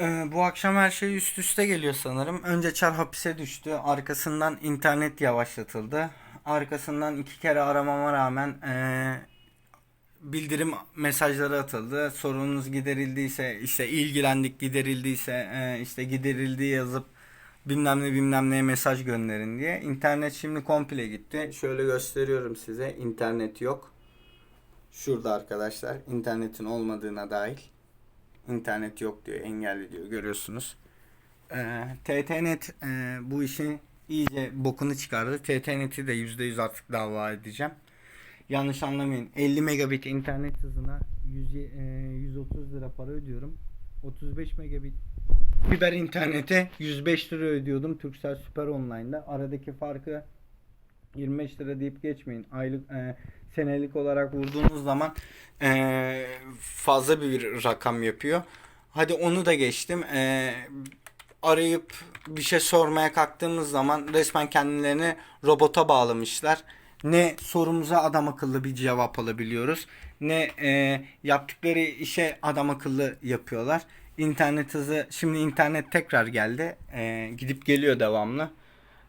Ee, bu akşam her şey üst üste geliyor sanırım. Önce Çar hapise düştü. Arkasından internet yavaşlatıldı. Arkasından iki kere aramama rağmen ee, bildirim mesajları atıldı. Sorununuz giderildiyse işte ilgilendik giderildiyse ee, işte giderildi yazıp bilmem ne bilmem neye mesaj gönderin diye. İnternet şimdi komple gitti. Şöyle gösteriyorum size. İnternet yok. Şurada arkadaşlar internetin olmadığına dahil internet yok diyor, engelli diyor. Görüyorsunuz. Ee, TTNet e, bu işin iyice bokunu çıkardı. TTNet'i de %100 artık dava edeceğim. Yanlış anlamayın. 50 megabit internet hızına 100, e, 130 lira para ödüyorum. 35 megabit fiber internete 105 lira ödüyordum Turkcell Süper Online'da. Aradaki farkı 25 lira deyip geçmeyin. Aylık e, senelik olarak vurduğunuz zaman e, fazla bir rakam yapıyor. Hadi onu da geçtim. E, arayıp bir şey sormaya kalktığımız zaman resmen kendilerini robota bağlamışlar. Ne sorumuza adam akıllı bir cevap alabiliyoruz. Ne e, yaptıkları işe adam akıllı yapıyorlar. İnternet hızı şimdi internet tekrar geldi. E, gidip geliyor devamlı.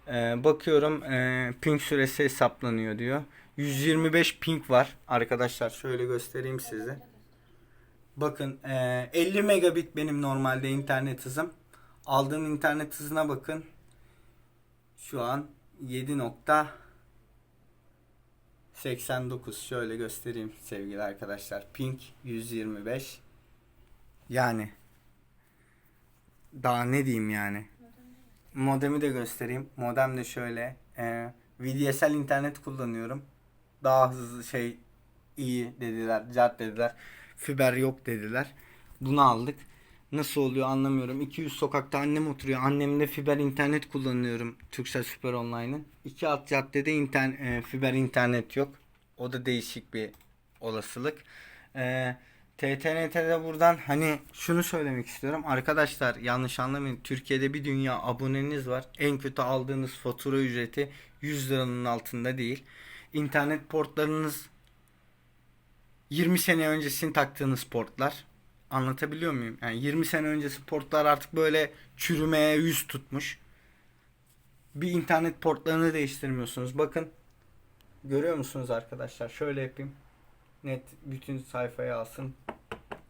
Ee, bakıyorum e, ping süresi hesaplanıyor diyor. 125 ping var arkadaşlar şöyle göstereyim size. Bakın e, 50 megabit benim normalde internet hızım. Aldığım internet hızına bakın. Şu an 7.89 şöyle göstereyim sevgili arkadaşlar. Ping 125. Yani daha ne diyeyim yani. Modemi de göstereyim. Modem de şöyle. E, VDSL internet kullanıyorum. Daha hızlı şey iyi dediler. Cart dediler. Fiber yok dediler. Bunu aldık. Nasıl oluyor anlamıyorum. 200 sokakta annem oturuyor. Annemle fiber internet kullanıyorum. Turkcell Süper Online'ın. İki alt caddede internet, e, fiber internet yok. O da değişik bir olasılık. E, TTNT'de buradan hani şunu söylemek istiyorum. Arkadaşlar yanlış anlamayın. Türkiye'de bir dünya aboneniz var. En kötü aldığınız fatura ücreti 100 liranın altında değil. İnternet portlarınız 20 sene öncesini taktığınız portlar. Anlatabiliyor muyum? Yani 20 sene öncesi portlar artık böyle çürümeye yüz tutmuş. Bir internet portlarını değiştirmiyorsunuz. Bakın. Görüyor musunuz arkadaşlar? Şöyle yapayım net bütün sayfayı alsın.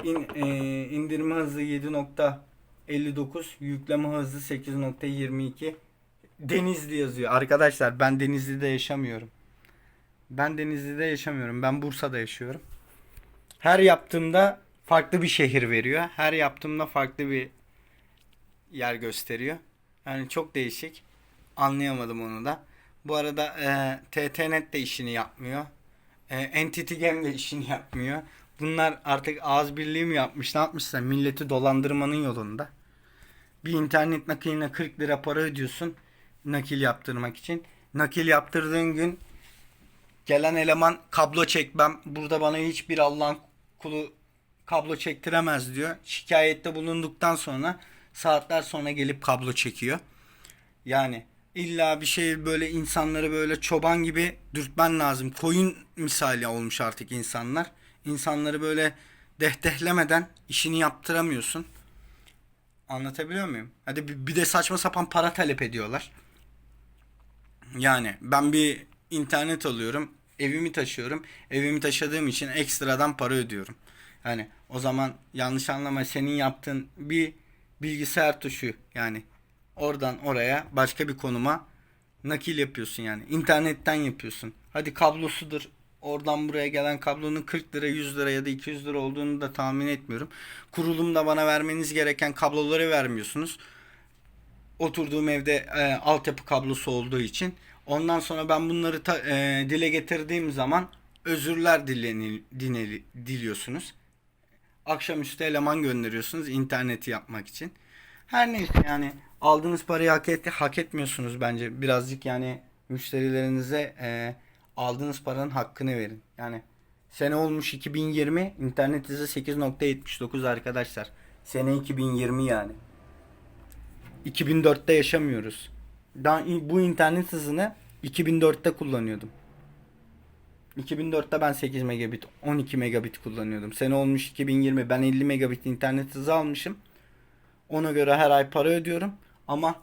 İn, e, indirme hızı 7.59, yükleme hızı 8.22. Denizli yazıyor. Arkadaşlar ben Denizli'de yaşamıyorum. Ben Denizli'de yaşamıyorum. Ben Bursa'da yaşıyorum. Her yaptığımda farklı bir şehir veriyor. Her yaptığımda farklı bir yer gösteriyor. Yani çok değişik. Anlayamadım onu da. Bu arada e, TTNet de işini yapmıyor. E, Entity Game de işini yapmıyor. Bunlar artık ağız birliği mi yapmış ne yapmışlar milleti dolandırmanın yolunda. Bir internet nakiline 40 lira para ödüyorsun nakil yaptırmak için. Nakil yaptırdığın gün gelen eleman kablo çekmem burada bana hiçbir Allah'ın kulu kablo çektiremez diyor. Şikayette bulunduktan sonra saatler sonra gelip kablo çekiyor. Yani İlla bir şey böyle insanları böyle çoban gibi dürtmen lazım. Koyun misali olmuş artık insanlar. İnsanları böyle dehtehlemeden işini yaptıramıyorsun. Anlatabiliyor muyum? Hadi bir de saçma sapan para talep ediyorlar. Yani ben bir internet alıyorum. Evimi taşıyorum. Evimi taşıdığım için ekstradan para ödüyorum. Yani o zaman yanlış anlama senin yaptığın bir bilgisayar tuşu yani Oradan oraya başka bir konuma nakil yapıyorsun yani. İnternetten yapıyorsun. Hadi kablosudur. Oradan buraya gelen kablonun 40 lira, 100 lira ya da 200 lira olduğunu da tahmin etmiyorum. Kurulumda bana vermeniz gereken kabloları vermiyorsunuz. Oturduğum evde e, altyapı kablosu olduğu için. Ondan sonra ben bunları ta, e, dile getirdiğim zaman özürler dileni, dineli, diliyorsunuz. Akşamüstü eleman gönderiyorsunuz interneti yapmak için. Her neyse yani aldığınız parayı hak, et, hak etmiyorsunuz bence. Birazcık yani müşterilerinize e, aldığınız paranın hakkını verin. Yani sene olmuş 2020 internet hızı 8.79 arkadaşlar. Sene 2020 yani. 2004'te yaşamıyoruz. Bu internet hızını 2004'te kullanıyordum. 2004'te ben 8 megabit, 12 megabit kullanıyordum. Sene olmuş 2020. Ben 50 megabit internet hızı almışım. Ona göre her ay para ödüyorum. Ama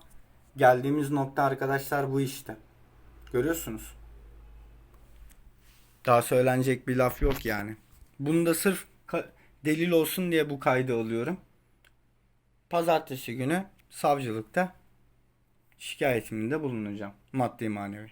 geldiğimiz nokta arkadaşlar bu işte. Görüyorsunuz. Daha söylenecek bir laf yok yani. Bunu da sırf delil olsun diye bu kaydı alıyorum. Pazartesi günü savcılıkta şikayetimde bulunacağım. Maddi manevi.